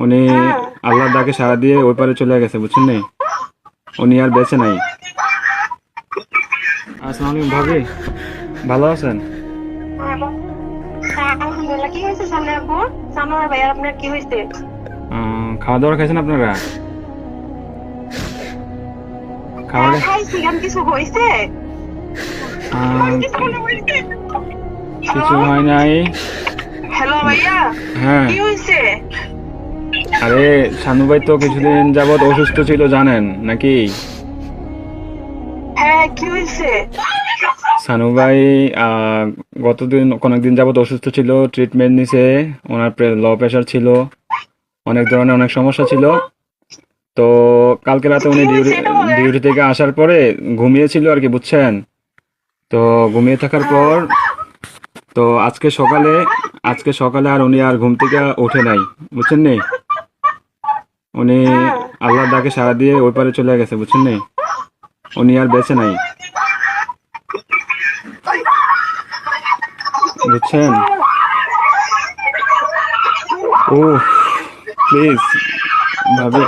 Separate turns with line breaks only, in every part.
উনি। আল্লাহর ডাকে সারা দিয়ে ওই পারে চলে গেছে বুঝছেন নি? উনি আর বেঁচে নাই। আসসালামু আলাইকুম ভাবি ভালো আছেন? খাওয়া দাওয়া খাইছেন আপনারা? খাওয়া
হ্যাঁ, কিছু হয়েছে।
কিছু হয় নাই।
হ্যালো ভাইয়া?
হ্যাঁ।
কি হয়েছে?
আরে শানু ভাই তো কিছুদিন যাবত অসুস্থ ছিল জানেন নাকি?
হ্যাঁ কি হয়েছে?
সানু ভাই গতদিন কয়েকদিন যাবত অসুস্থ ছিল ট্রিটমেন্ট নিছে ওনার লো প্রেশার ছিল অনেক ধরনের অনেক সমস্যা ছিল। তো কালকে রাতে উনি ডিউটি ডিউটি থেকে আসার পরে ঘুমিয়েছিল আর কি বুঝছেন? তো ঘুমিয়ে থাকার পর তো আজকে সকালে আজকে সকালে আর উনি আর ঘুম থেকে ওঠে নাই বুঝছেন নি? উনি আল্লাহর ডাকে সাড়া দিয়ে ওই পারে চলে গেছে বুঝছেন নি? উনি আর বেঁচে নাই। বুঝছেন? ও প্লিজ ভাবি।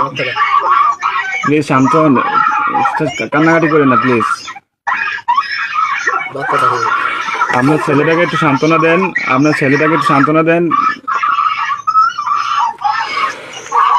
প্লিজ শান্ত। কান্নাকাটি করে না প্লিজ আপনার ছেলেটাকে একটু সান্ত্বনা দেন আপনার ছেলেটাকে একটু সান্ত্বনা দেন।